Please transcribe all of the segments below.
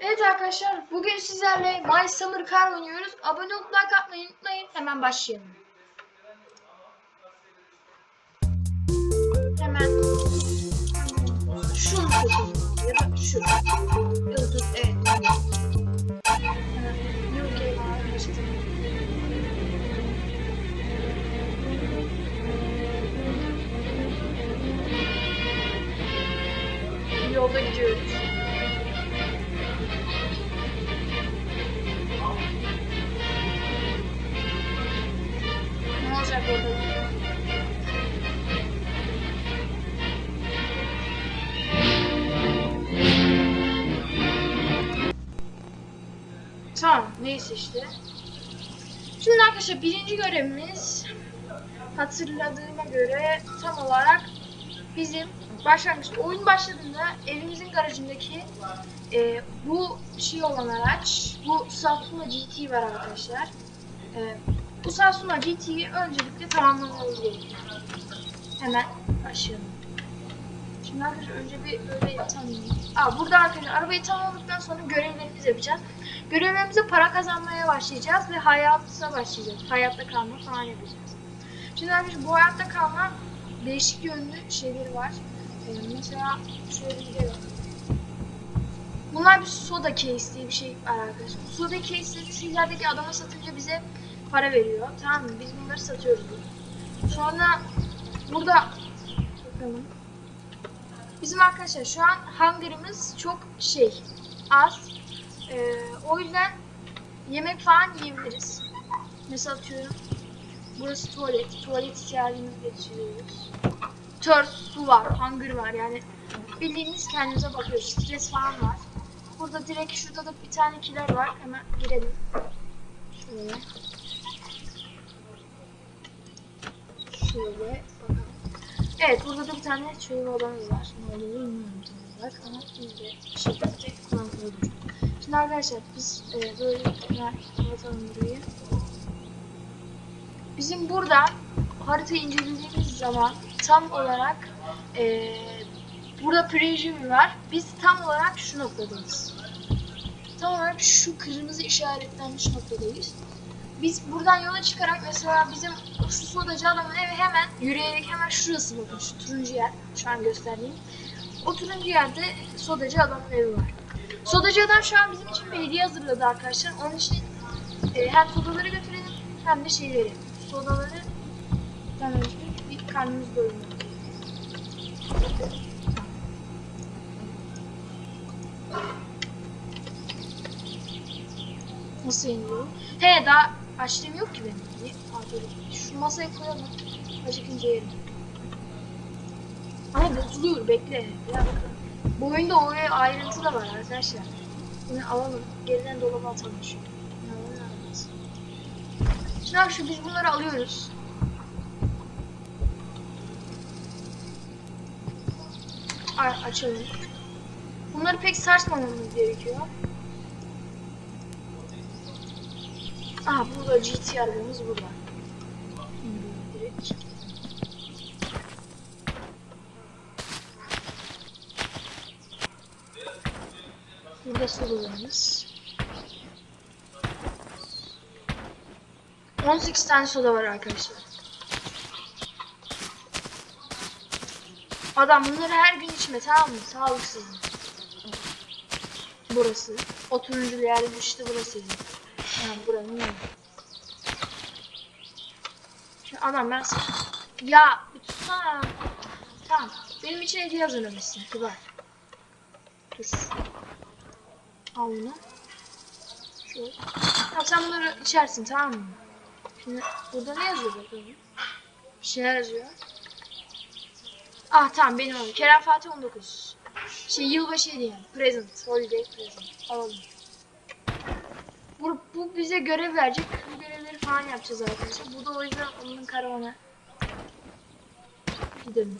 Evet arkadaşlar bugün sizlerle My Summer Car oynuyoruz. Abone olup like atmayı unutmayın. Hemen başlayalım. Hemen şunu seçelim ya da şu. Evet. Yolda gidiyoruz. Neyse işte. Şimdi arkadaşlar birinci görevimiz hatırladığıma göre tam olarak bizim başlangıçta oyun başladığında evimizin garajındaki e, bu şey olan araç, bu Satsuma GT var arkadaşlar. E, bu Satsuma GT'yi öncelikle tamamlamamız gerekiyor. Hemen başlayalım. Şimdi arkadaşlar önce bir böyle tamamlayayım. Aa burada arkadaşlar arabayı tamamladıktan sonra görevlerimizi yapacağız. Görevlerimize para kazanmaya başlayacağız ve hayata başlayacağız. Hayatta kalma falan yapacağız. Şimdi arkadaşlar bu hayatta kalma değişik yönlü şeyleri var. Ee, mesela şöyle gidelim. Bunlar bir soda case diye bir şey var arkadaşlar. Soda case'leri şu ilerideki adama satınca bize para veriyor. Tamam mı? Biz bunları satıyoruz. Sonra burada bakalım. Bizim arkadaşlar şu an hangarımız çok şey az. Ee, o yüzden yemek falan yiyebiliriz. Mesela atıyorum. Burası tuvalet. Tuvalet ihtiyacımızı geçiriyoruz. Tör, su var, hunger var yani bildiğimiz kendimize bakıyoruz. Stres falan var. Burada direkt şurada da bir tane kiler var. Hemen girelim. Şöyle. Şöyle bakalım. Evet burada da bir tane çöl odamız var. Ne olduğunu bilmiyorum tam ama biz de bir şekilde kullanılıyordur. Şimdi arkadaşlar biz e, böyle kapatalım burayı. Bizim burada haritayı incelediğimiz zaman tam olarak e, burada preview var. Biz tam olarak şu noktadayız. Tam olarak şu kırmızı işaretlenmiş noktadayız. Biz buradan yola çıkarak mesela bizim şu sodacı adamın evi hemen yürüyerek hemen şurası bakın şu turuncu yer şu an gösterdiğim. O turuncu yerde sodacı adamın evi var. Sodacı adam şu an bizim için bir hediye hazırladı arkadaşlar. Onun için e, hem sodaları götürelim hem de şeyleri. Sodaları ben önce bir karnımız doyurmak. Nasıl iniyorum? He daha açlığım yok ki benim. Aferin. Şu masaya koyalım. Acıkınca yerim. Ama bozuluyor bekle. Bir dakika. Bu oyunda o ayrıntı da var arkadaşlar. Bunu alalım. Geriden dolaba atalım şu. Şimdi şu biz bunları alıyoruz. A- açalım. Bunları pek sarsmamamız gerekiyor. Aha burada GT arabamız burada. Şimdi direkt. Burada sodalarımız. 18 tane soda var arkadaşlar. Adam bunları her gün içme tamam mı? Sağlıksız. Burası. O turuncu yer işte burası. Yani buranın yeri. Şimdi adam ben. Ya tutsana. Tamam. Benim için hediye hazırlamışsın. Kibar. Dur. Bunu. Şöyle. Tamam sen bunları içersin tamam mı? Şimdi burada ne yazıyor bakalım? Bir şeyler yazıyor. Ah tamam benim oğlum. Kerem Fatih 19. Şey yılbaşı hediyem. Present. Holiday present. Alalım. Bu, bu bize görev verecek. Bu görevleri falan yapacağız arkadaşlar. Bu da o yüzden onun karavana gidelim.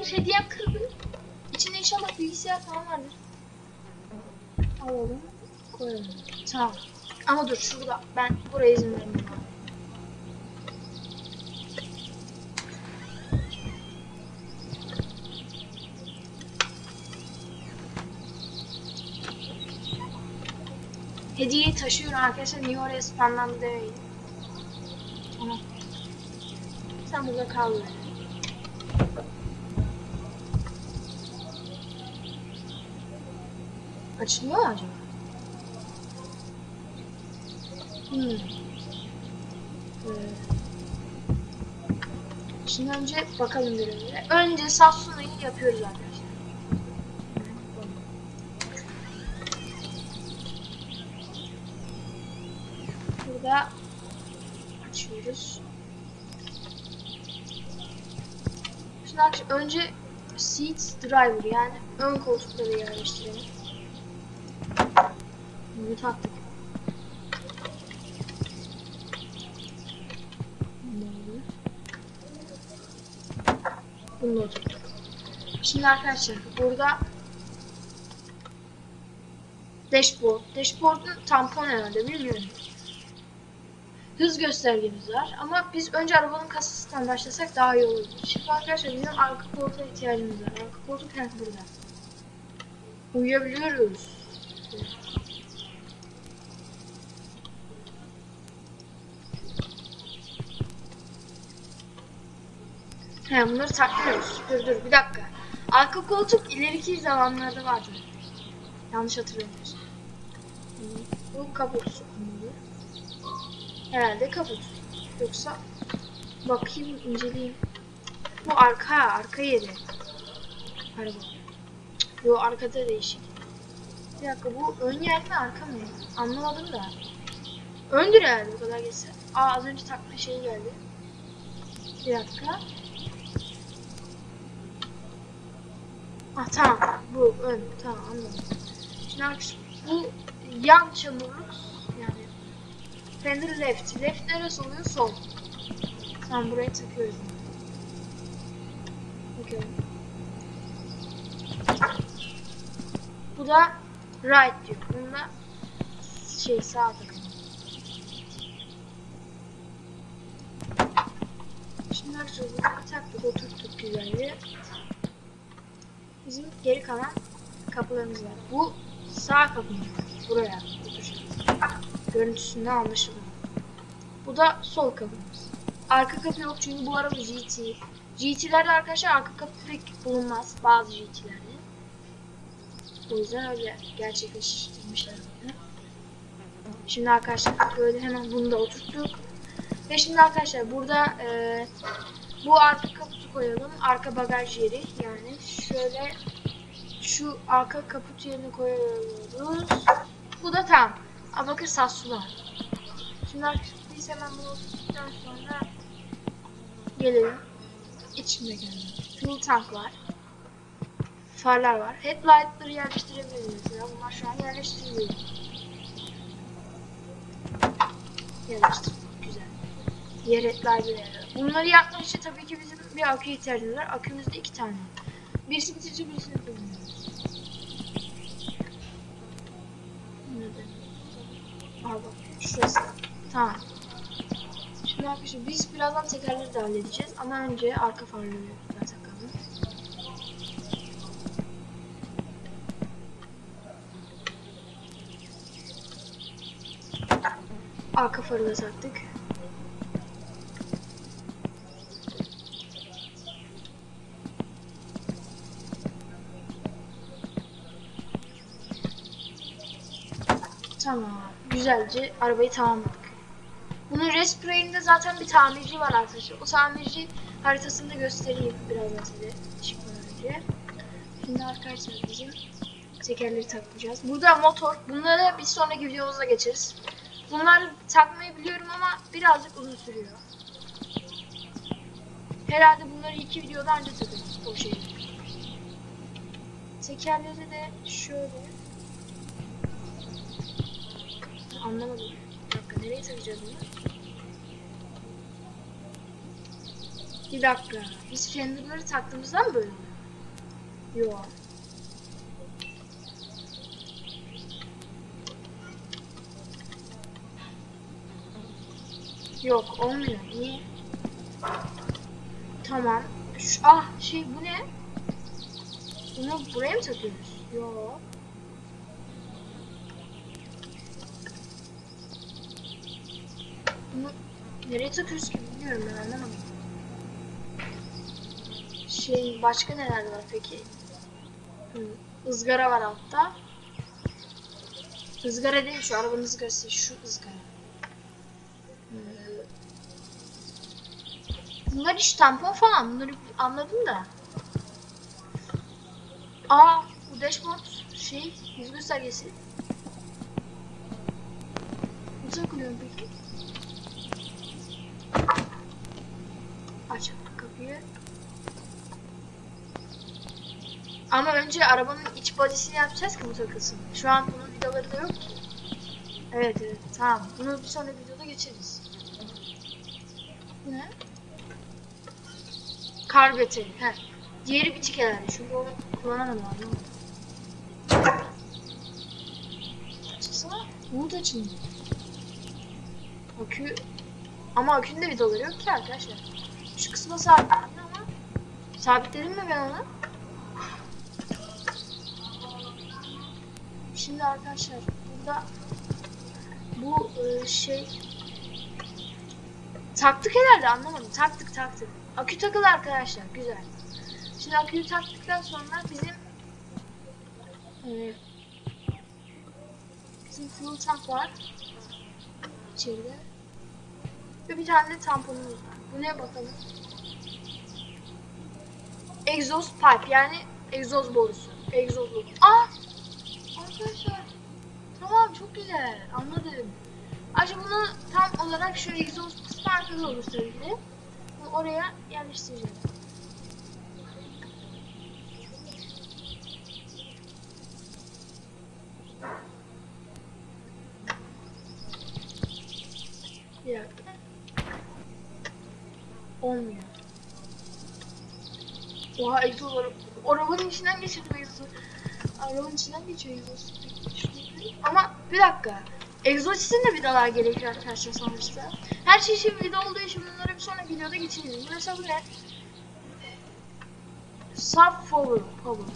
Hayır hediyem kırdı. İçinde inşallah bilgisayar falan vardır. Alalım. Koyalım. Tamam. Ama dur şurada. Ben buraya izin vermiyorum. Hediyeyi taşıyorum arkadaşlar. Niye oraya spamlandı demeyin. Tamam. Sen burada kal Açılıyor acaba? Hmm. Ee, Şimdi önce bakalım görevlere. Önce Sassuna'yı yapıyoruz arkadaşlar. Burada açıyoruz. Şimdi önce seat driver yani ön koltukları yerleştirelim. Bunu taktık. Bunu da. Şimdi arkadaşlar burada dashboard. Dashboard'un tampon herhalde bilmiyorum. Hız göstergemiz var ama biz önce arabanın kasasından başlasak daha iyi olur. Şimdi arkadaşlar bizim arka koltuğa ihtiyacımız var. Arka koltuk burada. Uyuyabiliyoruz. He bunları takmıyoruz. Dur dur bir dakika. Arka koltuk ileriki zamanlarda vardı. Yanlış hatırlamıyorsam. Bu kaput. Herhalde kaput. Yoksa bakayım inceleyeyim. Bu arka, arka yeri. Araba. Bu arkada değişik. Bir dakika bu ön yer mi arka mı? Anlamadım da. Öndür herhalde o kadar geçse. Aa az önce takma şey geldi. Bir dakika. Ah tamam. Bu ön. Tamam anladım. Arkadaşlar bu yan çamurluk yani fender left. Left neresi oluyor? Sol. Tamam buraya takıyoruz. Bakıyorum. Bu da right diyor. Bunda şey sağ takım. Şimdi arkadaşlar bunu taktık oturttuk güzelce. Bizim geri kalan kapılarımız var. Bu sağ kapımız. Buraya oturacağız. Görüntüsünden anlaşılıyor. Bu da sol kapımız. Arka kapı yok çünkü bu araba GT. GT'lerde arkadaşlar arka kapı pek bulunmaz bazı GT'lerde. O yüzden öyle gerçekleştirmişler. Şimdi arkadaşlar böyle hemen bunu da oturttuk. Ve şimdi arkadaşlar burada e, bu arka kaputu koyalım. Arka bagaj yeri yani şöyle şu arka kaput yerine koyuyoruz. Bu da tam. Aa bakın Sassula. Şimdi arkadaşlar biz hemen bunu oturttuktan sonra gelelim. İçinde gelin. Fuel tank var. Farlar var. Headlight'ları yerleştirebiliriz. Mesela bunlar şu an yerleştiriliyor. Yerleştirdik. Güzel. Diğer headlight'ları. Bunları yapmak için tabii ki bizim bir akü ihtiyacımız var. Akümüzde iki tane. Birisi bitince birisini kullanıyoruz. Bak şurası. Tamam. Şimdi arkadaşlar biz birazdan tekerleri de halledeceğiz ama önce arka farları takalım. Arka farı da taktık. Tamam. Güzelce arabayı tamamladık. Bunun resprayinde zaten bir tamirci var arkadaşlar. O tamirci haritasını da göstereyim birazdan size çıkmadan önce. Şimdi arkadaşlar bizim tekerleri takacağız. Burada motor. Bunları bir sonraki videomuzda geçeriz. Bunları takmayı biliyorum ama birazcık uzun sürüyor. Herhalde bunları iki videoda önce takarız o şeyi. Tekerleri de şöyle. Anlamadım. Bir dakika nereye takacağız bunu? Bir dakika. Biz renderları taktığımızdan mı böyle Yok. Yok olmuyor. Niye? Tamam. Şu, ah şey bu ne? Bunu buraya mı takıyoruz? Yok. Nereye takıyoruz ki bilmiyorum ben anlamadım. Şey başka neler var peki? Hı, ızgara var altta. Izgara değil şu arabanın ızgarası şu ızgara. Bunlar iş tampon falan bunları anladım da. Aa bu dashboard şey yüz göstergesi. Nasıl takılıyorum peki? Ama önce arabanın iç body'sini yapacağız ki bu takılsın. Şu an bunun vidaları da yok ki. Evet evet tamam. Bunu bir sonraki videoda geçeriz. Ne? Karbüratörü. He. Diğeri bitik herhalde. Çünkü onu kullanamadım anlamadım. Açılsana. Umut açılmıyor. Akü... Ama akünün de vidaları yok ki arkadaşlar. Şu kısma sabitledim ama... Sabitledim mi ben onu? Şimdi arkadaşlar burada bu e, şey taktık herhalde anlamadım. Taktık taktık. Akü takılı arkadaşlar. Güzel. Şimdi aküyü taktıktan sonra bizim e, bizim fuel tank var. İçeride. Ve bir tane de tamponumuz var. Bu ne bakalım? Exhaust pipe yani egzoz borusu. Egzoz borusu. Aa! Güzel. Anladım. Ayrıca bunu tam olarak şu egzoz kısmı arkada olur tabii. Bunu oraya yerleştireceğim. Bir. Olmuyor. Oha egzoz. Arabanın içinden geçirdim egzozu. Arabanın içinden geçiyor egzoz. Ama bir dakika. Egzoz için de vidalar gerekiyor arkadaşlar sonuçta. Her şey için vida olduğu için bunları bir sonraki videoda geçelim. Mesela bu ne? Sub forward power.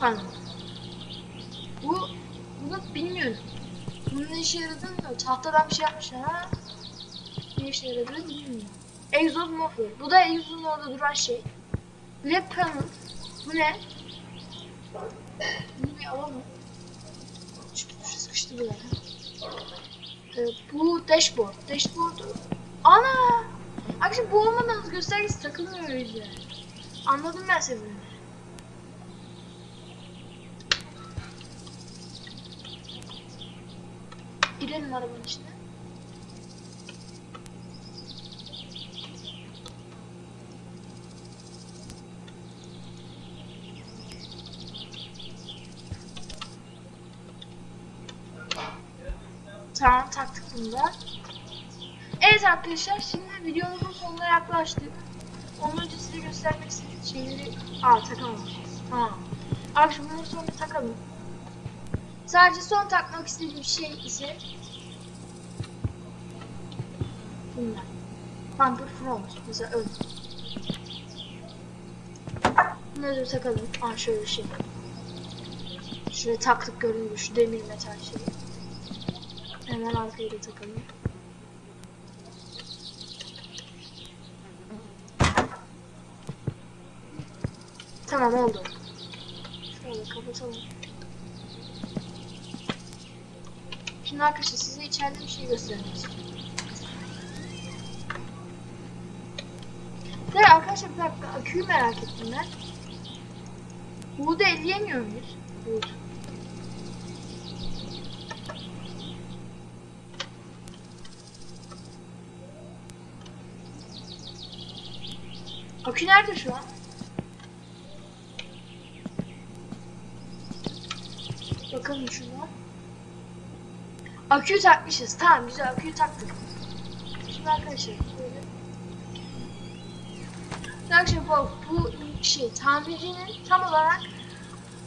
Pardon. Bu bunu bilmiyorum. Bunun ne işe yaradığını bilmiyorum. Tahtadan bir şey yapmışlar ha. Ne işe yaradığını bilmiyorum. Exhaust muffler. Bu da egzozun orada duran şey. Lap panel. Bu ne? Alalım. Çünkü tuşu sıkıştı böyle. Ee, bu dashboard. Dashboard'u... Ana! Arkadaşlar bu olmadan göstergesi takılmıyor öyle. Anladım ben sebebini. Girelim arabanın içine. Tamam taktık bunu da. Evet arkadaşlar şimdi videomuzun sonuna yaklaştık. Ondan önce size göstermek istediğim şeyleri... Aa takamamışız. Tamam. Arkadaşlar bunları sonra takalım. Sadece son takmak istediğim şey ise... Bunlar. Bumper front. Mesela ön. Bunları da takalım. Aa şöyle bir şey. Şöyle taktık görünüyor şu demir metal şeyi. Hemen arkaya takalım. Tamam oldu. Şöyle kapatalım. Şimdi arkadaşlar size içeride bir şey göstermek istiyorum. Ve arkadaşlar bir dakika aküyü merak ettim ben. Buğda elleyemiyor muyuz? Buğda. Akü nerede şu an? Bakalım şuna. Aküyü takmışız. Tamam güzel aküyü taktık. Şimdi arkadaşlar böyle. Arkadaşlar bu, bu şey tamircinin tam olarak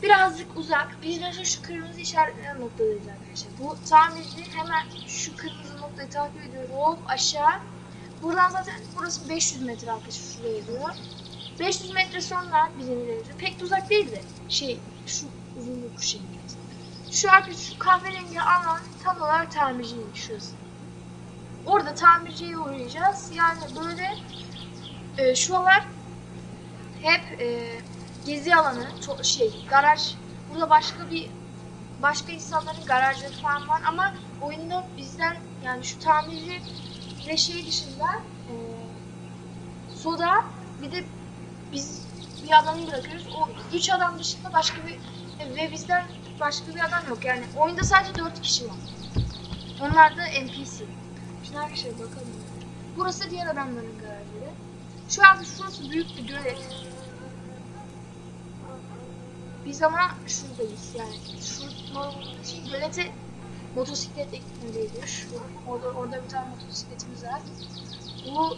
birazcık uzak. Biz mesela şu kırmızı işaretlenen noktadayız arkadaşlar. Bu tamirci hemen şu kırmızı noktayı takip ediyor. Hop aşağı. Buradan zaten burası 500 metre arkadaşlar şuraya diyor. 500 metre sonra bizim ileride pek de uzak değil de şey şu uzunluk şey. Şu arkadaş şu kahverengi alan tam olarak tamircinin şurası. Orada tamirciye uğrayacağız. Yani böyle e, şuralar hep e, gezi alanı, şey, garaj. Burada başka bir başka insanların garajları falan var ama oyunda bizden yani şu tamirci ve şey dışında e, soda bir de biz bir adamı bırakıyoruz. O üç adam dışında başka bir ve bizden başka bir adam yok. Yani oyunda sadece dört kişi var. Onlar da NPC. Şimdi arkadaşlar bakalım. Burası diğer adamların garajları. Şu an şurası büyük bir gölet. Biz ama şuradayız yani. Şu şey gölete motosikletle gitmeliyiz. Şu, orada, orada bir tane motosikletimiz var. Bu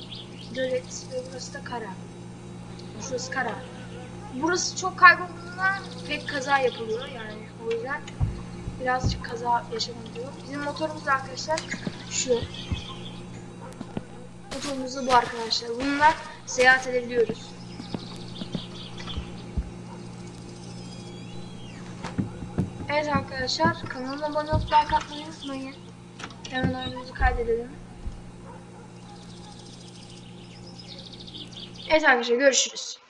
gölet ve burası da kara. Şurası kara. Burası çok kaybolduğunda pek kaza yapılıyor yani o yüzden birazcık kaza yaşanabiliyor. Bizim motorumuz da arkadaşlar şu. Motorumuz da bu arkadaşlar. Bununla seyahat edebiliyoruz. Evet arkadaşlar kanalıma abone olup like atmayı unutmayın. Hemen oyunumuzu kaydedelim. Evet arkadaşlar görüşürüz.